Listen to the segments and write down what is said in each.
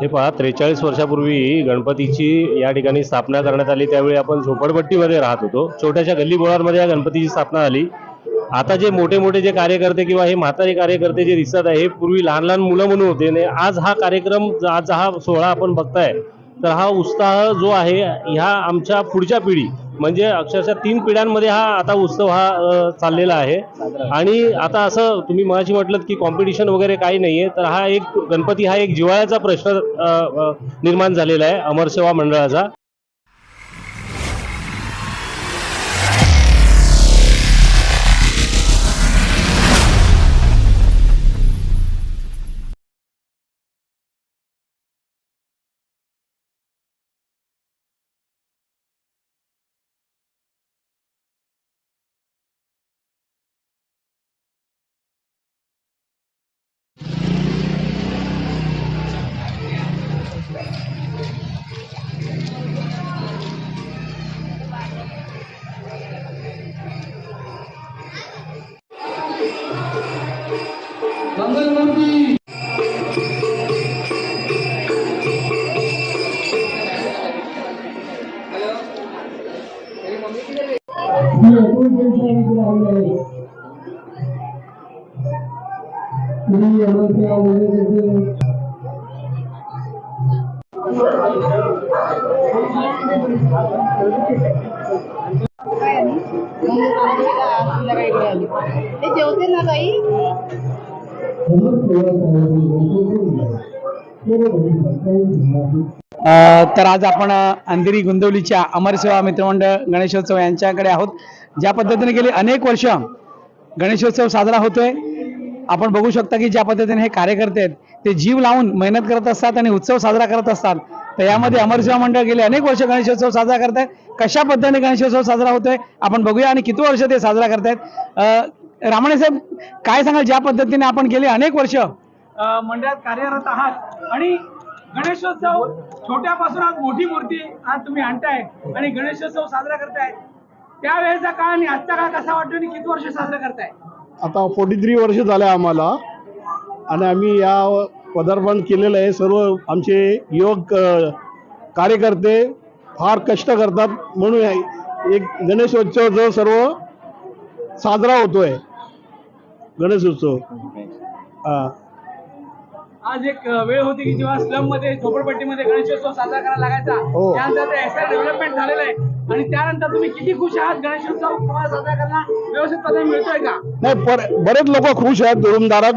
हे पहा त्रेचाळीस वर्षापूर्वी गणपतीची या ठिकाणी स्थापना करण्यात आली. त्यावेळी आपण झोपडपट्टीमध्ये राहत होतो. छोट्याशा गल्लीबोळांमध्ये या गणपतीची स्थापना झाली. आता जे मोठे मोठे जे कार्यकर्ते किंवा हे म्हातारे कार्यकर्ते जे दिसत आहे हे पूर्वी लहान लहान मुलं म्हणून होते. आणि आज हा कार्यक्रम आज हा सोहळा आपण बघताय. तर हा उत्साह जो आहे ह्या आमच्या पुढच्या पिढी म्हणजे अक्षरशः तीन पिढ्यांमध्ये हा आता उत्सव हा चाललेला आहे. आणि आता असं तुम्ही मनाशी म्हटलं की कॉम्पिटिशन वगैरे काही नाहीये तर हा एक गणपती हा एक जिव्हाळ्याचा प्रश्न निर्माण झालेला आहे अमर सेवा मंडळाचा. ते जेवते ना ताई तर आज आपण अंधेरी गुंदवलीच्या अमरसेवा मित्रमंडळ गणेशोत्सव यांच्याकडे आहोत. ज्या पद्धतीने गेली अनेक वर्ष गणेशोत्सव साजरा होतोय. आपण बघू शकता की ज्या पद्धतीने हे कार्यकर्ते आहेत ते जीव लावून मेहनत करत असतात आणि उत्सव साजरा करत असतात. तर यामध्ये अमरसेवा मंडळ गेले अनेक वर्ष गणेशोत्सव साजरा करत आहेत. कशा पद्धतीने गणेशोत्सव साजरा होतोय आपण बघूया आणि किती वर्ष ते साजरा करतायत रामाणे साहेब काय सांगाल ज्या पद्धतीने आपण गेले अनेक वर्ष? मंडळात कार्यरत आहात आणि गणेशोत्सव छोट्यापासून आज मोठी मूर्ती आज तुम्ही आणताय आणि गणेशोत्सव साजरा करताय. त्यावेळेचा काळ आणि आजचा काळ कसा वाटतो आणि किती वर्ष साजरा करताय? आता फोर्टी थ्री वर्ष झाले आम्हाला. आणि आम्ही या पदार्पण केलेलं आहे. सर्व आमचे युवक कार्यकर्ते फार कष्ट करतात. म्हणून एक गणेशोत्सव जो सर्व साजरा होतोय. गणेशोत्सव हा. आज एक वेळ होती की जेव्हा स्लममध्ये झोपडपट्टीमध्ये गणेशोत्सव साजरा करायला लागायचा. हो. त्यानंतर ते एसआर डेव्हलपमेंट झालेलं आहे. आणि त्यानंतर तुम्ही किती खुश आहात? गणेशोत्सव तुम्हाला साजरा करणं व्यवस्थितपणे मिळतोय का? नाही पर बरेच लोक खुश आहेत. धुरुमदारात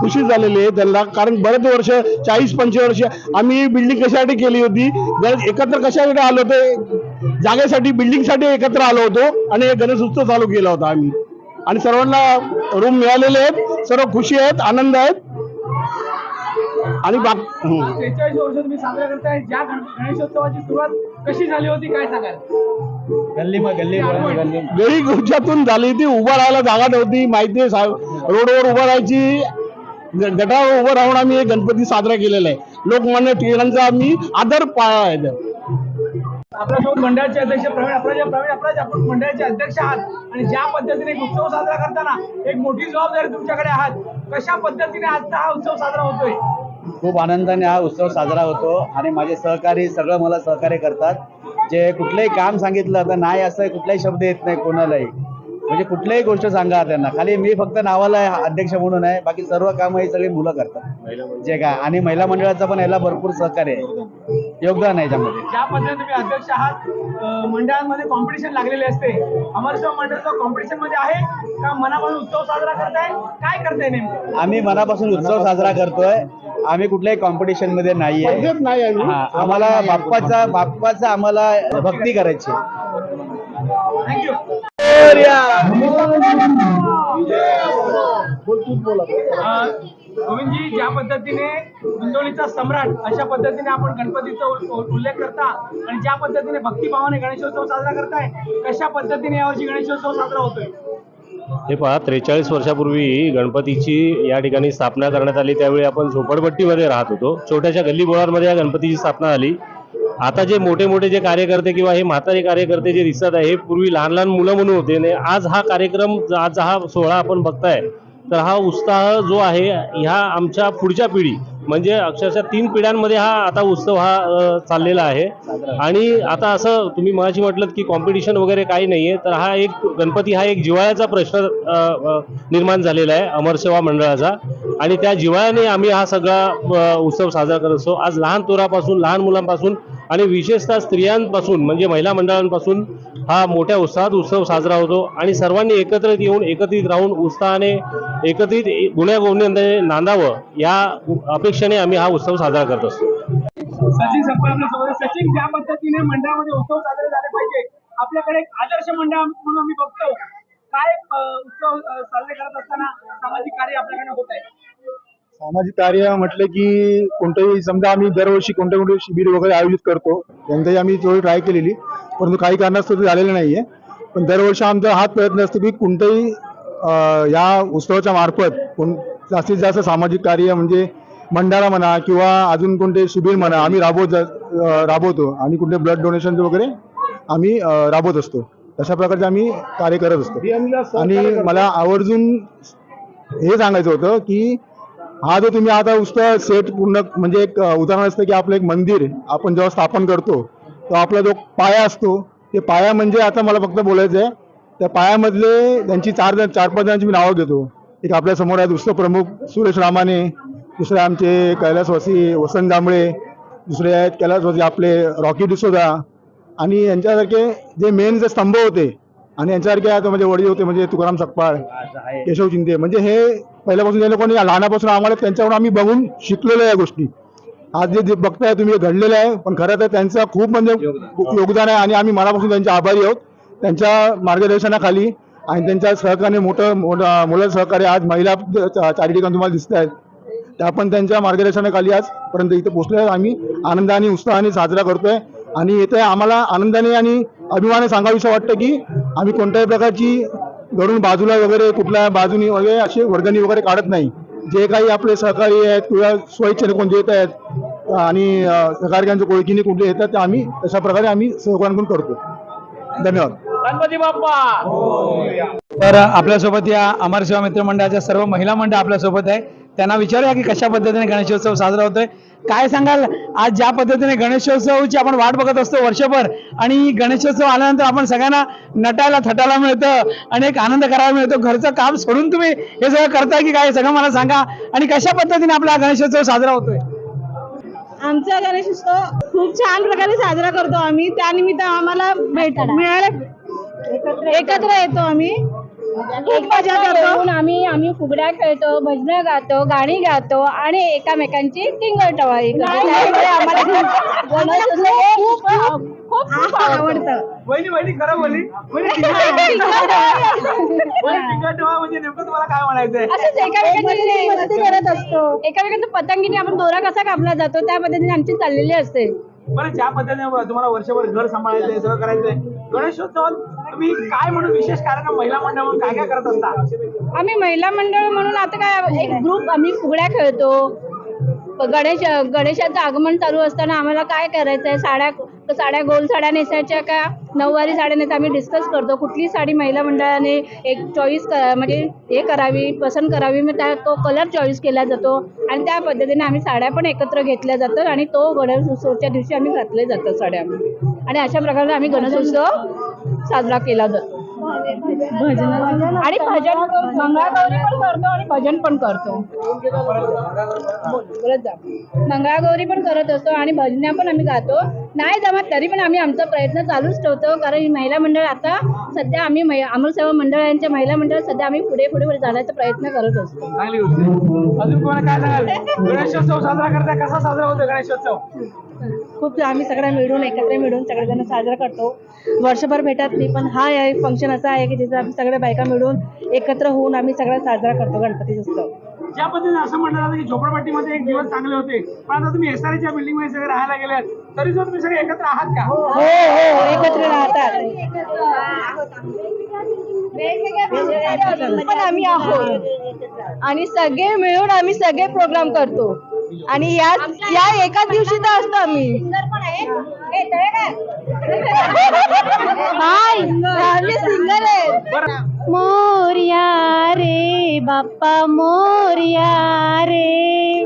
खुशी झालेली आहे त्यांना. कारण बरेच वर्ष चाळीस पंचवीस वर्ष आम्ही बिल्डिंग कशासाठी केली होती? गणेश एकत्र कशासाठी आलो होतो? जागेसाठी बिल्डिंगसाठी एकत्र आलो होतो आणि हे गणेश उत्सव चालू केला होता आम्ही. आणि सर्वांना रूम मिळालेले आहेत. सर्व खुशी आहेत आनंद आहेत. आणि त्रेचाळीस वर्ष तुम्ही साजरा करताय. ज्या गण- गणेशोत्सवाची सुरुवात कशी झाली होती काय सांगाल? गल्ली गल्ली गल्ली गळी गुच्छातून झाली ती उभं राहायला जागा नव्हती माहिती आहे साहेब. रोडवर उभं राहायची ग- गटावर उभं राहून आम्ही हे गणपती साजरा केलेला आहे. लोकमान्य टिळकांचा आम्ही आदर पाळला आहे. आपल्यासोबत मंडळाचे अध्यक्ष प्रवीण अपराज प्रवीण अपराज आपण मंडळाचे अध्यक्ष आहात. आणि ज्या पद्धतीने एक उत्सव साजरा करताना एक मोठी जबाबदारी तुमच्याकडे आहात कशा पद्धतीने आजचा हा उत्सव साजरा होतोय? खूप आनंदाने हा उत्सव साजरा होतो आणि माझे सहकारी सगळं मला सहकार्य करतात. जे कुठलंही काम सांगितलं तर नाही असं कुठलाही शब्द येत नाही कोणालाही. म्हणजे कुठल्याही गोष्ट सांगा त्यांना. खाली मी फक्त नावाला अध्यक्ष म्हणून आहे. बाकी सर्व कामं ही सगळी मुलं करतात. जे काय. आणि महिला मंडळाचं पण याला भरपूर सहकार्य आहे. योगदान आहे याच्यामध्ये ज्या पद्धतीने तुम्ही अध्यक्ष आहात अं, मंडळांमध्ये कॉम्पिटिशन लागलेले असते. अमरसेवा मंडळाचं कॉम्पिटिशनमध्ये आहे. का मनापासून उत्सव साजरा करताय? काय करताय नेमकं? आम्ही मनापासून उत्सव साजरा करतोय. आम्ही कुठल्याही कॉम्पिटिशनमध्ये नाही आम्ही. हा, आम्हाला बाप्पाचा बाप्पाचा आम्हाला भक्ती करायची थँक्यू गोविंदजी ज्या पद्धतीने गुंतवणीचा सम्राट अशा पद्धतीने आपण गणपतीचा उल्लेख करता आणि ज्या पद्धतीने भक्तिभावाने गणेशोत्सव साजरा करताय कशा पद्धतीने यावर्षी गणेशोत्सव साजरा होतोय? हे पहा त्रेचाळीस वर्षापूर्वी गणपतीची या ठिकाणी स्थापना करण्यात आली. त्यावेळी आपण झोपडपट्टीमध्ये राहत होतो. छोट्याशा गल्लीबोळांमध्ये या गणपतीची स्थापना झाली. आता जे मोठे मोठे जे कार्यकर्ते किंवा हे म्हातारे कार्यकर्ते जे दिसत आहे हे पूर्वी लहान लहान मुलं म्हणून होते. आणि आज हा कार्यक्रम आज हा सोहळा आपण बघताय. तर हा उत्साह जो आहे ह्या आमच्या पुढच्या पिढी म्हणजे अक्षरशः तीन पिढ्यांमध्ये हा आता उत्सव हा चाललेला आहे. आणि आता असं तुम्ही मगाशी म्हटलं की कॉम्पिटिशन वगैरे काही नाही आहे तर हा एक गणपती हा एक जिव्हाळ्याचा प्रश्न निर्माण झालेला आहे अमरसेवा मंडळाचा. आणि त्या जिव्हाळ्याने आम्ही हा सगळा उत्सव साजरा करत असतो. आज लहान तोरापासून लहान मुलांपासून आणि विशेषतः स्त्रियांपासून म्हणजे महिला मंडळांपासून हा मोठ्या उत्साहात उत्सव साजरा होतो आणि सर्वांनी एकत्रित येऊन एकत्रित राहून उत्साहाने एकत्रित गुण्यागोविंदाने नांदावं या अपेक्षेने आम्ही हा उत्सव साजरा करत असतो. सचिन सचिन ज्या पद्धतीने मंडळामध्ये उत्सव साजरे झाले पाहिजे आपल्याकडे एक आदर्श मंडळ म्हणून आम्ही बघतो. काय उत्सव साजरे करत असताना सामाजिक कार्य आपल्याकडे होत आहे? सामाजिक कार्य म्हटलं की कोणतंही समजा आम्ही दरवर्षी कोणते कोणते शिबिर वगैरे आयोजित करतो यंदाही आम्ही थोडी ट्राय केलेली परंतु काही कारणास्तव ते झालेलं नाहीये. पण दरवर्षी आमचा हाच प्रयत्न असतो की कोणत्याही अं, या उत्सवाच्या मार्फत कोण जास्तीत जास्त सामाजिक कार्य म्हणजे मंडाळा म्हणा किंवा अजून कोणते शिबिर म्हणा आम्ही राबवत राबवतो आणि कोणते ब्लड डोनेशन वगैरे आम्ही राबवत असतो. तशा प्रकारचे आम्ही कार्य करत असतो. आणि मला आवर्जून हे सांगायचं होतं की हा जो तुम्ही आता उत्सव सेट पूर्ण म्हणजे एक उदाहरण असतं की आपलं एक मंदिर आपण जेव्हा स्थापन करतो तो आपला जो पाया असतो ते पाया म्हणजे आता मला फक्त बोलायचं आहे त्या पायामधले त्यांची चार जण चार पाच जणांची मी नावं घेतो. एक आपल्यासमोर आहेत उत्सव प्रमुख सुरेश रामाने दुसरे आमचे कैलासवासी वसंत जांभळे दुसरे आहेत कैलासवासी आपले रॉकी डिसोदा आणि यांच्यासारखे जे मेन जे स्तंभ होते आणि यांच्यासारखे आता म्हणजे वडील होते म्हणजे तुकाराम सकपाळ केशव शिंदे म्हणजे हे पहिल्यापासून या लोकांनी लहानापासून आम्हाला त्यांच्याकडून आम्ही बघून शिकलेलो आहे या गोष्टी. आज जे जे बघताय तुम्ही हे घडलेलं आहे पण खरं तर त्यांचा खूप म्हणजे योगदान. आहे आणि आम्ही मनापासून त्यांचे आभारी आहोत. त्यांच्या मार्गदर्शनाखाली आणि त्यांच्या सहकार्याने मोठं मोठं मुलं सहकार्य आज महिला चारी ठिकाणी तुम्हाला दिसत आहेत त्या पण त्यांच्या मार्गदर्शनाखाली आजपर्यंत इथे पोहोचले आम्ही आनंदाने उत्साहाने साजरा करतोय. आणि इथे आम्हाला आनंदाने आणि अभिमानाने सांगावीसं वाटतं की आम्ही कोणत्याही प्रकारची घरून बाजूला वगैरे कुठल्या बाजूनी वगैरे असे वर्गणी वगैरे काढत नाही. जे काही आपले सहकारी आहेत किंवा स्वइच्छेने कोण देत आहेत आणि सहकार्यांच्या ओळखीने कुठले येतात ते आम्ही तशा प्रकारे आम्ही सहकार्यांकडून करतो. धन्यवाद. गणपती बाप्पा! तर आपल्यासोबत या अमर सेवा मित्र मंडळाच्या सर्व महिला मंडळ आपल्यासोबत आहे. त्यांना विचारूया की कशा पद्धतीने गणेशोत्सव साजरा होतोय. काय सांगाल? आज ज्या पद्धतीने गणेशोत्सवची आपण वाट बघत असतो वर्षभर आणि गणेशोत्सव आल्यानंतर आपण सगळ्यांना नटायला थटायला मिळतं आणि एक आनंद करायला मिळतो. घरचं काम सोडून तुम्ही हे सगळं करताय की काय? सगळं मला सांगा. आणि कशा पद्धतीने आपला गणेशोत्सव साजरा होतोय? आमचा गणेशोत्सव खूप छान प्रकारे साजरा करतो आम्ही. त्यानिमित्त आम्हाला भेट मिळायला? एकत्र येतो आम्ही. खूप मजा करतो. आम्ही आम्ही फुगड्या खेळतो भजनं गातो गाणी गातो आणि एकामेकांची टिंगल टवाळी करतो त्यामुळे आम्हाला गणेशोत्सव खूप खूप खूप आवडतं. वहिनी वहिनी खरं म्हणजे नेमकं तुम्हाला काय म्हणायचंय? असंच एकामेकांची मस्ती करत असतो. एकामेकांच्या पतंगीने आपण दोरा कसा कापला जातो त्या पद्धतीने आमची चाललेली असते. बरं ज्या पद्धतीने तुम्हाला वर्षभर घर सांभाळायचंय सगळं करायचंय. गणेशोत्सवात तुम्ही काय म्हणून विशेष कारण महिला मंडळ म्हणून काय काय करत असता? आम्ही महिला मंडळ म्हणून आता काय एक ग्रुप आम्ही फुगड्या खेळतो. गणेश गणेशाचं आगमन चालू असताना आम्हाला काय करायचंय? साड्या साड्या गोल साड्या नेसायच्या का? नऊवारी साड्या नेसा आम्ही डिस्कस करतो. कुठली साडी महिला मंडळाने एक चॉईस म्हणजे हे करावी पसंत करावी? मग त्या तो कलर चॉईस केला जातो. आणि त्या पद्धतीने आम्ही साड्या पण एकत्र घेतल्या जातात आणि तो गणेश उत्सवच्या दिवशी आम्ही घातले जातात साड्या. आणि अशा प्रकारे आम्ही गणेश उत्सव साजरा केला जातो. भजन आणि भजन मंगळागौरी पण करतो आणि भजन पण करतो. बोलत जा. मंगळागौरी पण करत असतो आणि भजन्या पण आम्ही गातो. नाही जमत तरी पण आम्ही आमचा प्रयत्न चालूच ठेवतो. कारण ही महिला मंडळ आता सध्या आम्ही मै- अमरसेवा मंडळांच्या महिला मंडळ सध्या आम्ही पुढे पुढे जाण्याचा प्रयत्न करत असतो. अजून कोणा काय सांगाल? गणेशोत्सव साजरा करताय कसा साजरा होतो गणेशोत्सव? खूप आम्ही सगळ्या मिळून एकत्र मिळून सगळेजण साजरा करतो. वर्षभर भेटत नाही पण हा एक फंक्शन असा आहे की जिथे आम्ही सगळ्या बायका मिळून एकत्र होऊन आम्ही सगळा साजरा करतो गणपती उत्सव. ज्या पद्धतीने असं म्हणलं जातं की झोपडपट्टीमध्ये एक दिवस चांगले होते पण आता तुम्ही एसआरच्या बिल्डिंगमध्ये सगळे राहायला गेल्यात तरी सुद्धा तुम्ही सगळे एकत्र आहात का? हो हो एकत्र राहतात. पण आम्ही आहोत. आणि सगळे मिळून आम्ही सगळे प्रोग्राम करतो. आणि या या एका दिवशी तर असतो आम्ही. हाय आम्ही सिंगर आहे मोर्या रे. बाप्पा मोर्या रे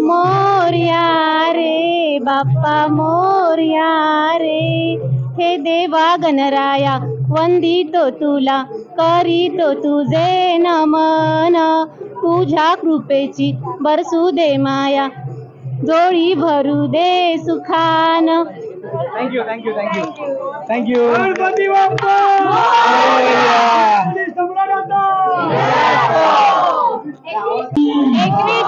मोर्या रे बाप्पा मोर्या रे. हे देवा गणराया वंदितो तुला करीतो तुझे नमन. तुझ्या कृपेची बरसू दे माया जोळी भरू दे सुखान. Thank you thank you thank you thank you Ganpati Bappa एकवीस वर्षांचा जय